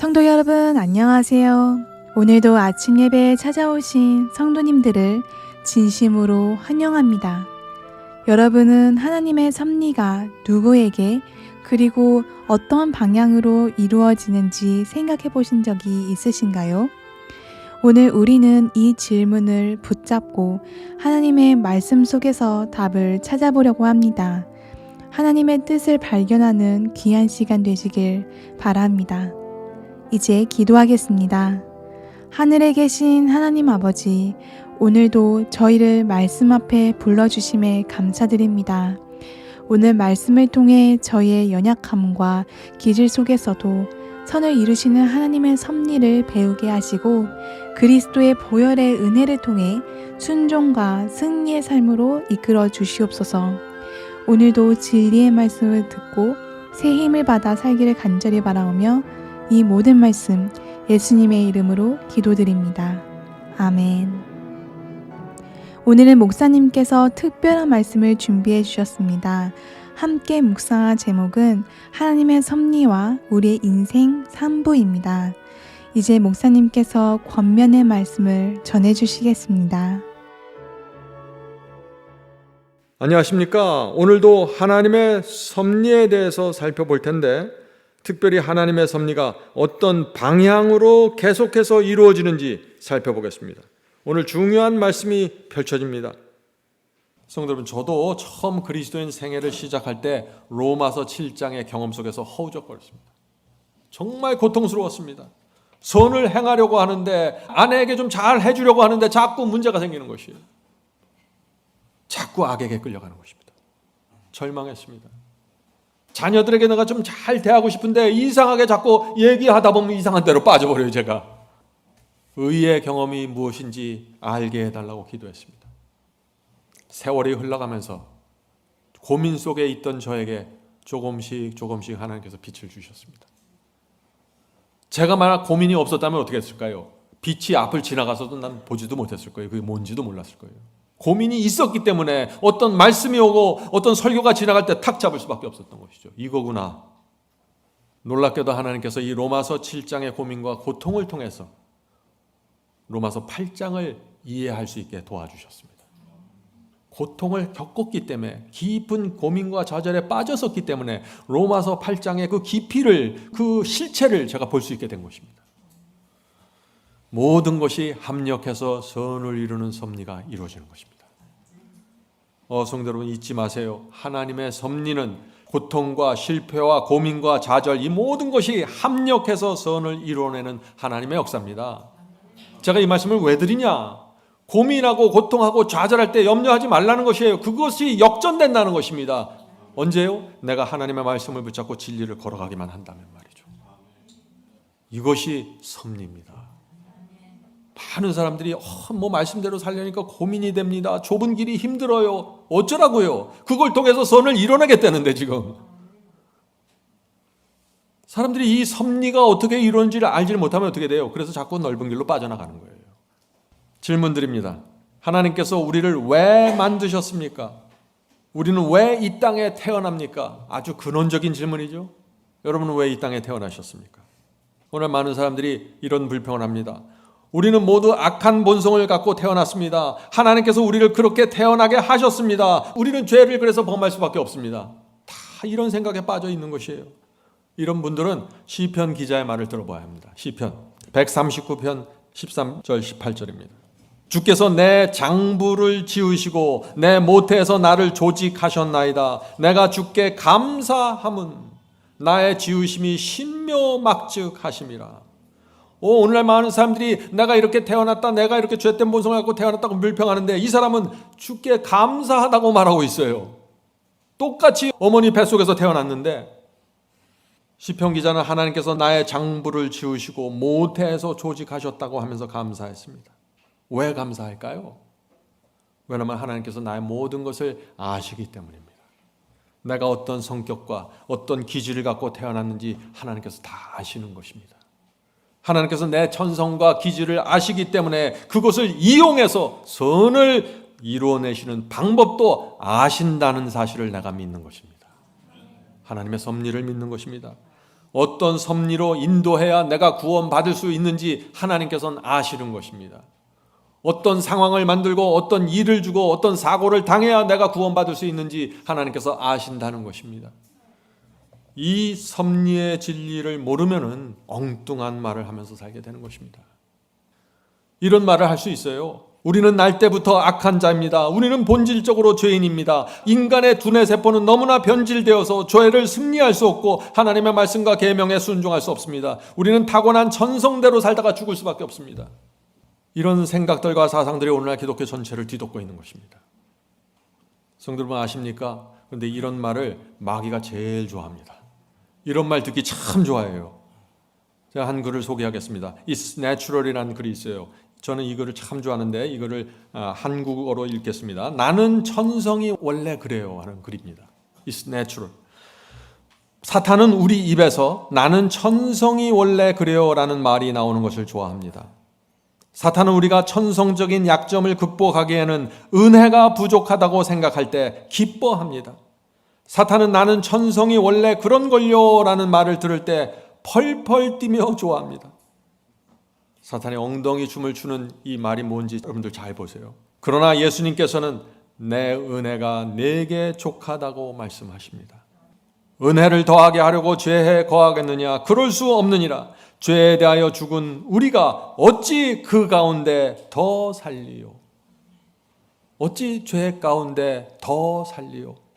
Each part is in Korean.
성도 여러분, 안녕하세요. 오늘도 아침 예배에 찾아오신 성도님들을 진심으로 환영합니다. 여러분은 하나님의 섭리가 누구에게 그리고 어떤 방향으로 이루어지는지 생각해 보신 적이 있으신가요? 오늘 우리는 이 질문을 붙잡고 하나님의 말씀 속에서 답을 찾아보려고 합니다. 하나님의 뜻을 발견하는 귀한 시간 되시길 바랍니다. 이제 기도하겠습니다. 하늘에 계신 하나님 아버지, 오늘도 저희를 말씀 앞에 불러주심에 감사드립니다. 오늘 말씀을 통해 저희의 연약함과 기질 속에서도 선을 이루시는 하나님의 섭리를 배우게 하시고 그리스도의 보혈의 은혜를 통해 순종과 승리의 삶으로 이끌어 주시옵소서. 오늘도 진리의 말씀을 듣고 새 힘을 받아 살기를 간절히 바라오며 이 모든 말씀 예수님의 이름으로 기도드립니다. 아멘. 오늘은 목사님께서 특별한 말씀을 준비해 주셨습니다. 함께 묵상할 제목은 하나님의 섭리와 우리의 인생 3부입니다. 이제 목사님께서 권면의 말씀을 전해 주시겠습니다. 안녕하십니까. 오늘도 하나님의 섭리에 대해서 살펴볼 텐데, 특별히 하나님의 섭리가 어떤 방향으로 계속해서 이루어지는지 살펴보겠습니다. 오늘 중요한 말씀이 펼쳐집니다. 성도 여러분, 저도 처음 그리스도인 생애를 시작할 때 로마서 7장의 경험 속에서 허우적거렸습니다. 정말 고통스러웠습니다. 선을 행하려고 하는데 아내에게 좀 잘 해주려고 하는데 자꾸 문제가 생기는 것이에요. 자꾸 악에게 끌려가는 것입니다. 절망했습니다. 자녀들에게 내가 좀 잘 대하고 싶은데 이상하게 자꾸 얘기하다 보면 이상한 대로 빠져버려요, 제가. 의의 경험이 무엇인지 알게 해달라고 기도했습니다. 세월이 흘러가면서 고민 속에 있던 저에게 조금씩 조금씩 하나님께서 빛을 주셨습니다. 제가 만약 고민이 없었다면 어떻게 했을까요? 빛이 앞을 지나가서도 난 보지도 못했을 거예요. 그게 뭔지도 몰랐을 거예요. 고민이 있었기 때문에 어떤 말씀이 오고 어떤 설교가 지나갈 때 탁 잡을 수밖에 없었던 것이죠. 이거구나. 놀랍게도 하나님께서 이 로마서 7장의 고민과 고통을 통해서 로마서 8장을 이해할 수 있게 도와주셨습니다. 고통을 겪었기 때문에 깊은 고민과 좌절에 빠졌었기 때문에 로마서 8장의 그 깊이를 그 실체를 제가 볼 수 있게 된 것입니다. 모든 것이 합력해서 선을 이루는 섭리가 이루어지는 것입니다. 어, 성도 여러분 잊지 마세요. 하나님의 섭리는 고통과 실패와 고민과 좌절 이 모든 것이 합력해서 선을 이루어내는 하나님의 역사입니다. 제가 이 말씀을 왜 드리냐? 고민하고 고통하고 좌절할 때 염려하지 말라는 것이에요. 그것이 역전된다는 것입니다. 언제요? 내가 하나님의 말씀을 붙잡고 진리를 걸어가기만 한다면 말이죠. 이것이 섭리입니다. 많은 사람들이 어, 뭐 말씀대로 살려니까 고민이 됩니다. 좁은 길이 힘들어요. 어쩌라고요? 그걸 통해서 선을 이뤄내겠다는데 지금. 사람들이 이 섭리가 어떻게 이루어지를 알지 못하면 어떻게 돼요? 그래서 자꾸 넓은 길로 빠져나가는 거예요. 질문 드립니다. 하나님께서 우리를 왜 만드셨습니까? 우리는 왜 이 땅에 태어납니까? 아주 근원적인 질문이죠. 여러분은 왜 이 땅에 태어나셨습니까? 오늘 많은 사람들이 이런 불평을 합니다. 우리는 모두 악한 본성을 갖고 태어났습니다. 하나님께서 우리를 그렇게 태어나게 하셨습니다. 우리는 죄를 그래서 범할 수밖에 없습니다. 다 이런 생각에 빠져 있는 것이에요. 이런 분들은 시편 기자의 말을 들어봐야 합니다. 시편 139편 13절 18절입니다. 주께서 내 장부를 지으시고 내 모태에서 나를 조직하셨나이다. 내가 주께 감사함은 나의 지으심이 신묘막측하심이라. 오, 오늘날 많은 사람들이 내가 이렇게 태어났다, 내가 이렇게 죄된 본성을 갖고 태어났다고 물평하는데 이 사람은 주께 감사하다고 말하고 있어요. 똑같이 어머니 뱃속에서 태어났는데 시편 기자는 하나님께서 나의 장부를 지으시고 모태에서 조직하셨다고 하면서 감사했습니다. 왜 감사할까요? 왜냐하면 하나님께서 나의 모든 것을 아시기 때문입니다. 내가 어떤 성격과 어떤 기질을 갖고 태어났는지 하나님께서 다 아시는 것입니다. 하나님께서 내 천성과 기질을 아시기 때문에 그것을 이용해서 선을 이루어내시는 방법도 아신다는 사실을 내가 믿는 것입니다. 하나님의 섭리를 믿는 것입니다. 어떤 섭리로 인도해야 내가 구원받을 수 있는지 하나님께서는 아시는 것입니다. 어떤 상황을 만들고 어떤 일을 주고 어떤 사고를 당해야 내가 구원받을 수 있는지 하나님께서 아신다는 것입니다. 이 섭리의 진리를 모르면은 엉뚱한 말을 하면서 살게 되는 것입니다. 이런 말을 할 수 있어요. 우리는 날 때부터 악한 자입니다. 우리는 본질적으로 죄인입니다. 인간의 두뇌 세포는 너무나 변질되어서 죄를 승리할 수 없고 하나님의 말씀과 계명에 순종할 수 없습니다. 우리는 타고난 천성대로 살다가 죽을 수밖에 없습니다. 이런 생각들과 사상들이 오늘날 기독교 전체를 뒤덮고 있는 것입니다. 성도 여러분 아십니까? 그런데 이런 말을 마귀가 제일 좋아합니다. 이런 말 듣기 참 좋아해요. 제가 한 글을 소개하겠습니다. It's natural이라는 글이 있어요. 저는 이 글을 참 좋아하는데 이거를 아, 한국어로 읽겠습니다. 나는 천성이 원래 그래요 하는 글입니다. It's natural. 사탄은 우리 입에서 나는 천성이 원래 그래요라는 말이 나오는 것을 좋아합니다. 사탄은 우리가 천성적인 약점을 극복하기에는 은혜가 부족하다고 생각할 때 기뻐합니다. 사탄은 나는 천성이 원래 그런 걸요 라는 말을 들을 때 펄펄 뛰며 좋아합니다. 사탄의 엉덩이 춤을 추는 이 말이 뭔지 여러분들 잘 보세요. 그러나 예수님께서는 내 은혜가 내게 족하다고 말씀하십니다. 은혜를 더하게 하려고 죄에 거하겠느냐? 그럴 수 없느니라. 죄에 대하여 죽은 우리가 어찌 그 가운데 더 살리요? 어찌 죄 가운데 더 살리요?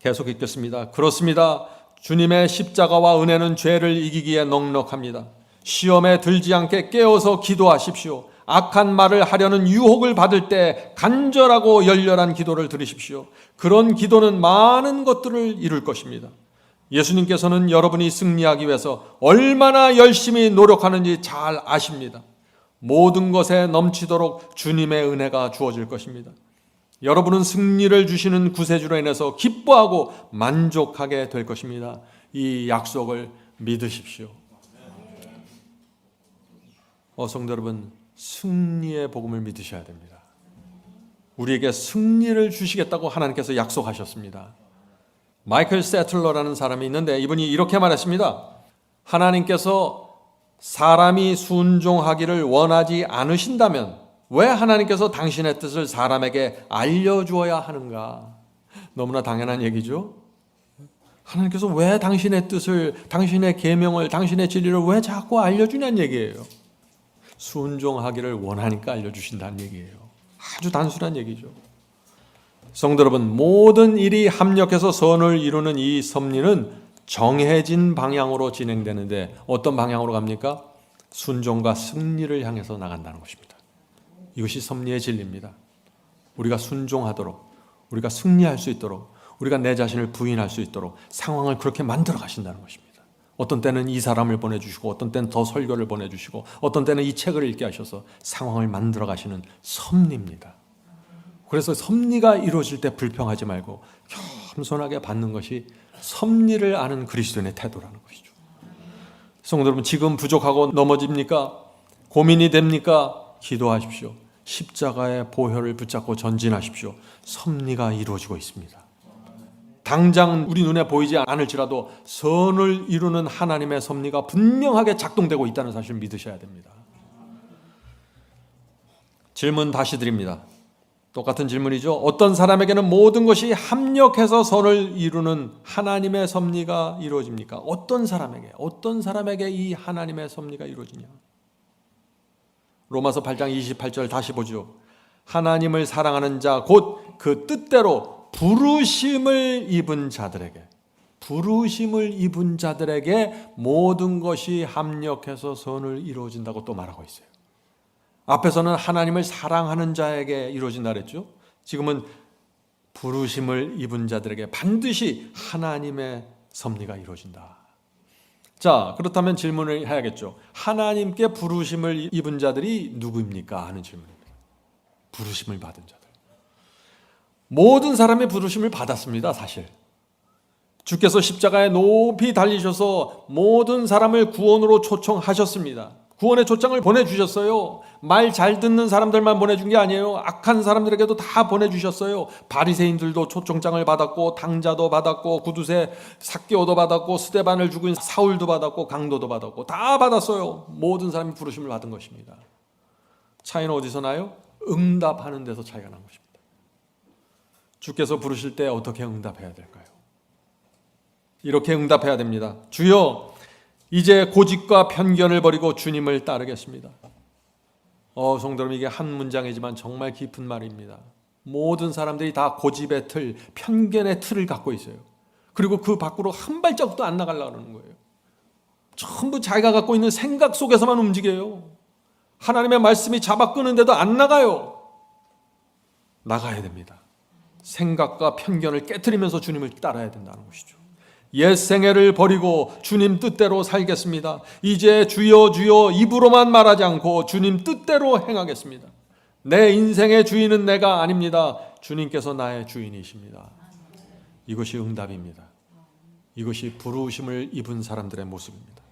계속 읽겠습니다. 그렇습니다. 주님의 십자가와 은혜는 죄를 이기기에 넉넉합니다. 시험에 들지 않게 깨어서 기도하십시오. 악한 말을 하려는 유혹을 받을 때 간절하고 열렬한 기도를 들으십시오. 그런 기도는 많은 것들을 이룰 것입니다. 예수님께서는 여러분이 승리하기 위해서 얼마나 열심히 노력하는지 잘 아십니다. 모든 것에 넘치도록 주님의 은혜가 주어질 것입니다. 여러분은 승리를 주시는 구세주로 인해서 기뻐하고 만족하게 될 것입니다. 이 약속을 믿으십시오. 어, 성도 여러분, 승리의 복음을 믿으셔야 됩니다. 우리에게 승리를 주시겠다고 하나님께서 약속하셨습니다. 마이클 세틀러라는 사람이 있는데 이분이 이렇게 말했습니다. 하나님께서 사람이 순종하기를 원하지 않으신다면 왜 하나님께서 당신의 뜻을 사람에게 알려주어야 하는가? 너무나 당연한 얘기죠. 하나님께서 왜 당신의 뜻을, 당신의 계명을, 당신의 진리를 왜 자꾸 알려주냐는 얘기예요. 순종하기를 원하니까 알려주신다는 얘기예요. 아주 단순한 얘기죠. 성도 여러분, 모든 일이 합력해서 선을 이루는 이 섭리는 정해진 방향으로 진행되는데 어떤 방향으로 갑니까? 순종과 승리를 향해서 나간다는 것입니다. 이것이 섭리의 진리입니다. 우리가 순종하도록, 우리가 승리할 수 있도록, 우리가 내 자신을 부인할 수 있도록 상황을 그렇게 만들어 가신다는 것입니다. 어떤 때는 이 사람을 보내주시고, 어떤 때는 더 설교를 보내주시고, 어떤 때는 이 책을 읽게 하셔서 상황을 만들어 가시는 섭리입니다. 그래서 섭리가 이루어질 때 불평하지 말고 겸손하게 받는 것이 섭리를 아는 그리스도인의 태도라는 것이죠. 성도 여러분, 지금 부족하고 넘어집니까? 고민이 됩니까? 기도하십시오. 십자가의 보혈을 붙잡고 전진하십시오. 섭리가 이루어지고 있습니다. 당장 우리 눈에 보이지 않을지라도 선을 이루는 하나님의 섭리가 분명하게 작동되고 있다는 사실을 믿으셔야 됩니다. 질문 다시 드립니다. 똑같은 질문이죠. 어떤 사람에게는 모든 것이 합력해서 선을 이루는 하나님의 섭리가 이루어집니까? 어떤 사람에게? 어떤 사람에게 이 하나님의 섭리가 이루어지냐? 로마서 8장 28절 다시 보죠. 하나님을 사랑하는 자 곧 그 뜻대로 부르심을 입은 자들에게 부르심을 입은 자들에게 모든 것이 합력해서 선을 이루어진다고 또 말하고 있어요. 앞에서는 하나님을 사랑하는 자에게 이루어진다 그랬죠. 지금은 부르심을 입은 자들에게 반드시 하나님의 섭리가 이루어진다. 자, 그렇다면 질문을 해야겠죠. 하나님께 부르심을 입은 자들이 누구입니까? 하는 질문입니다. 부르심을 받은 자들. 모든 사람의 부르심을 받았습니다, 사실. 주께서 십자가에 높이 달리셔서 모든 사람을 구원으로 초청하셨습니다. 구원의 초장을 보내주셨어요. 말 잘 듣는 사람들만 보내준 게 아니에요. 악한 사람들에게도 다 보내주셨어요. 바리새인들도 초청장을 받았고 당자도 받았고 구두세 삭개오도 받았고 스테반을 죽인 사울도 받았고 강도도 받았고 다 받았어요. 모든 사람이 부르심을 받은 것입니다. 차이는 어디서 나요? 응답하는 데서 차이가 난 것입니다. 주께서 부르실 때 어떻게 응답해야 될까요? 이렇게 응답해야 됩니다. 주여, 이제 고집과 편견을 버리고 주님을 따르겠습니다. 어, 성도 여러분, 이게 한 문장이지만 정말 깊은 말입니다. 모든 사람들이 다 고집의 틀, 편견의 틀을 갖고 있어요. 그리고 그 밖으로 한 발짝도 안 나가려고 하는 거예요. 전부 자기가 갖고 있는 생각 속에서만 움직여요. 하나님의 말씀이 잡아 끄는데도 안 나가요. 나가야 됩니다. 생각과 편견을 깨뜨리면서 주님을 따라야 된다는 것이죠. 옛 생애를 버리고 주님 뜻대로 살겠습니다. 이제 주여 주여 입으로만 말하지 않고 주님 뜻대로 행하겠습니다. 내 인생의 주인은 내가 아닙니다. 주님께서 나의 주인이십니다. 이것이 응답입니다. 이것이 부르심을 입은 사람들의 모습입니다.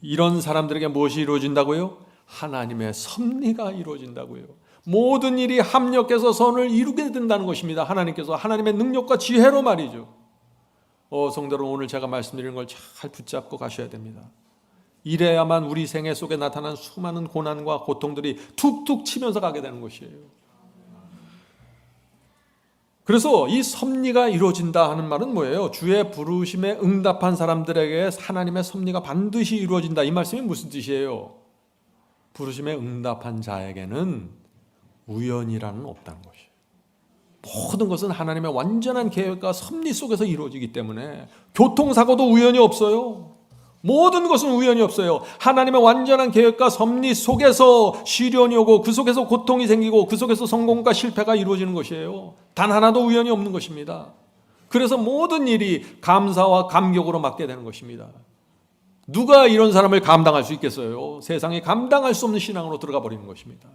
이런 사람들에게 무엇이 이루어진다고요? 하나님의 섭리가 이루어진다고요. 모든 일이 합력해서 선을 이루게 된다는 것입니다. 하나님께서 하나님의 능력과 지혜로 말이죠. 어, 여러분 오늘 제가 말씀드리는 걸 잘 붙잡고 가셔야 됩니다. 이래야만 우리 생애 속에 나타난 수많은 고난과 고통들이 툭툭 치면서 가게 되는 것이에요. 그래서 이 섭리가 이루어진다 하는 말은 뭐예요? 주의 부르심에 응답한 사람들에게 하나님의 섭리가 반드시 이루어진다. 이 말씀이 무슨 뜻이에요? 부르심에 응답한 자에게는 우연이라는 없다는 것이에요. 모든 것은 하나님의 완전한 계획과 섭리 속에서 이루어지기 때문에 교통사고도 우연이 없어요. 모든 것은 우연이 없어요. 하나님의 완전한 계획과 섭리 속에서 시련이 오고 그 속에서 고통이 생기고 그 속에서 성공과 실패가 이루어지는 것이에요. 단 하나도 우연이 없는 것입니다. 그래서 모든 일이 감사와 감격으로 맞게 되는 것입니다. 누가 이런 사람을 감당할 수 있겠어요? 세상에 감당할 수 없는 신앙으로 들어가 버리는 것입니다.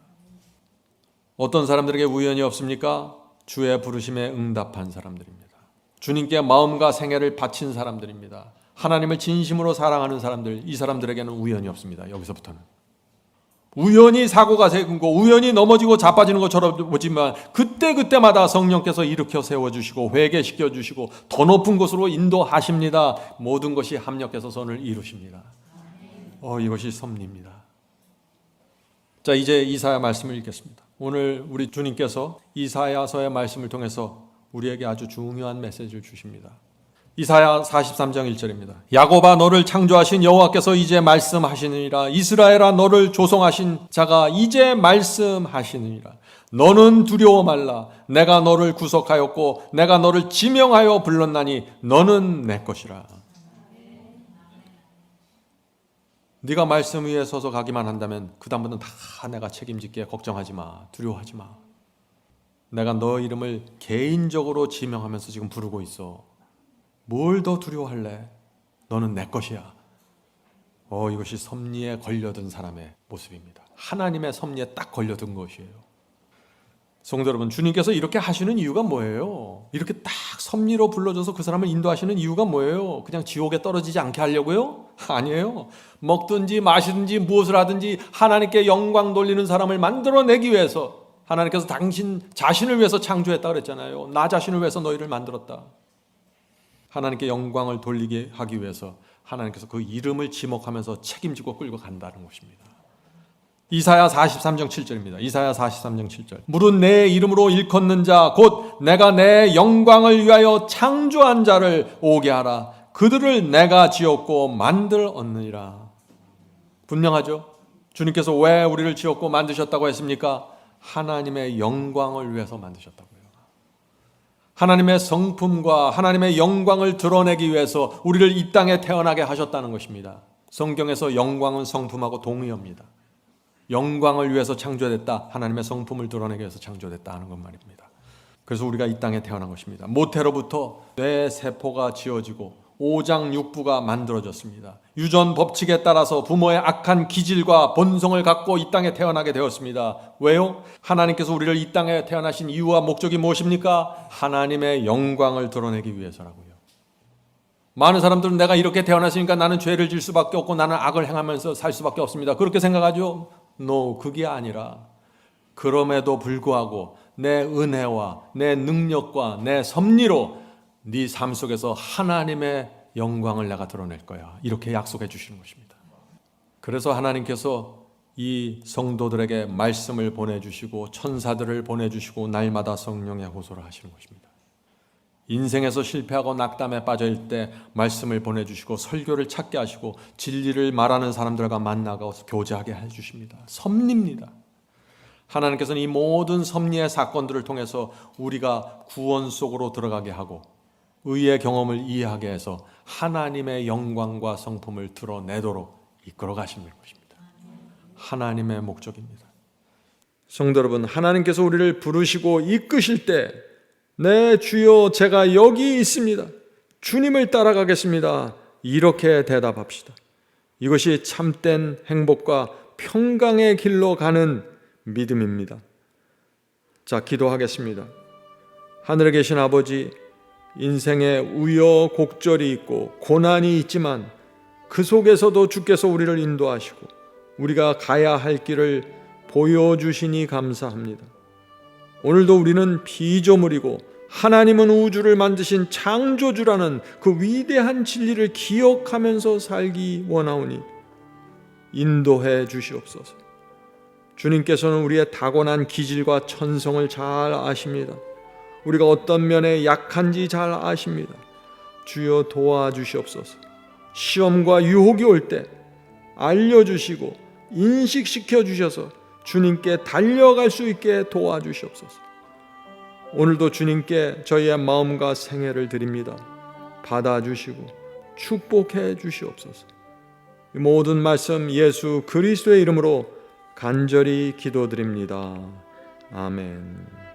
어떤 사람들에게 우연이 없습니까? 주의 부르심에 응답한 사람들입니다. 주님께 마음과 생애를 바친 사람들입니다. 하나님을 진심으로 사랑하는 사람들, 이 사람들에게는 우연이 없습니다. 여기서부터는. 우연히 사고가 생기고 우연히 넘어지고 자빠지는 것처럼 보지만 그때 그때마다 성령께서 일으켜 세워 주시고 회개시켜 주시고 더 높은 곳으로 인도하십니다. 모든 것이 합력해서 선을 이루십니다. 어 이것이 섭리입니다. 자 이제 이사야 말씀을 읽겠습니다. 오늘 우리 주님께서 이사야서의 말씀을 통해서 우리에게 아주 중요한 메시지를 주십니다. 이사야 43장 1절입니다. 야곱아 너를 창조하신 여호와께서 이제 말씀하시느니라 이스라엘아 너를 조성하신 자가 이제 말씀하시느니라 너는 두려워 말라 내가 너를 구속하였고 내가 너를 지명하여 불렀나니 너는 내 것이라 네가 말씀 위에 서서 가기만 한다면 그 다음부터는 다 내가 책임질게 걱정하지 마 두려워하지 마 내가 너 이름을 개인적으로 지명하면서 지금 부르고 있어 뭘 더 두려워할래? 너는 내 것이야. 어, 이것이 섭리에 걸려든 사람의 모습입니다. 하나님의 섭리에 딱 걸려든 것이에요. 성도 여러분, 주님께서 이렇게 하시는 이유가 뭐예요? 이렇게 딱 섭리로 불러줘서 그 사람을 인도하시는 이유가 뭐예요? 그냥 지옥에 떨어지지 않게 하려고요? 아니에요. 먹든지 마시든지 무엇을 하든지 하나님께 영광 돌리는 사람을 만들어내기 위해서 하나님께서 당신 자신을 위해서 창조했다 그랬잖아요. 나 자신을 위해서 너희를 만들었다. 하나님께 영광을 돌리게 하기 위해서 하나님께서 그 이름을 지목하면서 책임지고 끌고 간다는 것입니다. 이사야 43장 7절입니다. 이사야 43장 7절. 물은 내 이름으로 일컫는 자, 곧 내가 내 영광을 위하여 창조한 자를 오게 하라. 그들을 내가 지었고 만들었느니라. 분명하죠? 주님께서 왜 우리를 지었고 만드셨다고 했습니까? 하나님의 영광을 위해서 만드셨다고요. 하나님의 성품과 하나님의 영광을 드러내기 위해서 우리를 이 땅에 태어나게 하셨다는 것입니다. 성경에서 영광은 성품하고 동의합니다. 영광을 위해서 창조됐다. 하나님의 성품을 드러내기 위해서 창조됐다 하는 것 말입니다. 그래서 우리가 이 땅에 태어난 것입니다. 모태로부터 뇌 세포가 지어지고 오장 육부가 만들어졌습니다. 유전 법칙에 따라서 부모의 악한 기질과 본성을 갖고 이 땅에 태어나게 되었습니다. 왜요? 하나님께서 우리를 이 땅에 태어나신 이유와 목적이 무엇입니까? 하나님의 영광을 드러내기 위해서라고요. 많은 사람들은 내가 이렇게 태어났으니까 나는 죄를 질 수밖에 없고 나는 악을 행하면서 살 수밖에 없습니다. 그렇게 생각하죠? No, 그게 아니라 그럼에도 불구하고 내 은혜와 내 능력과 내 섭리로 네 삶 속에서 하나님의 영광을 내가 드러낼 거야. 이렇게 약속해 주시는 것입니다. 그래서 하나님께서 이 성도들에게 말씀을 보내주시고 천사들을 보내주시고 날마다 성령의 호소를 하시는 것입니다. 인생에서 실패하고 낙담에 빠져있을 때 말씀을 보내주시고 설교를 찾게 하시고 진리를 말하는 사람들과 만나고 교제하게 해주십니다. 섭리입니다. 하나님께서는 이 모든 섭리의 사건들을 통해서 우리가 구원 속으로 들어가게 하고 의의 경험을 이해하게 해서 하나님의 영광과 성품을 드러내도록 이끌어 가시는 것입니다. 하나님의 목적입니다. 성도 여러분, 하나님께서 우리를 부르시고 이끄실 때, 내 주여 제가 여기 있습니다. 주님을 따라가겠습니다. 이렇게 대답합시다. 이것이 참된 행복과 평강의 길로 가는 믿음입니다. 자, 기도하겠습니다. 하늘에 계신 아버지, 인생에 우여곡절이 있고 고난이 있지만 그 속에서도 주께서 우리를 인도하시고 우리가 가야 할 길을 보여주시니 감사합니다. 오늘도 우리는 피조물이고 하나님은 우주를 만드신 창조주라는 그 위대한 진리를 기억하면서 살기 원하오니 인도해 주시옵소서. 주님께서는 우리의 타고난 기질과 천성을 잘 아십니다. 우리가 어떤 면에 약한지 잘 아십니다. 주여 도와주시옵소서. 시험과 유혹이 올 때 알려주시고 인식시켜 주셔서 주님께 달려갈 수 있게 도와주시옵소서. 오늘도 주님께 저희의 마음과 생애를 드립니다. 받아주시고 축복해 주시옵소서. 이 모든 말씀 예수 그리스도의 이름으로 간절히 기도드립니다. 아멘.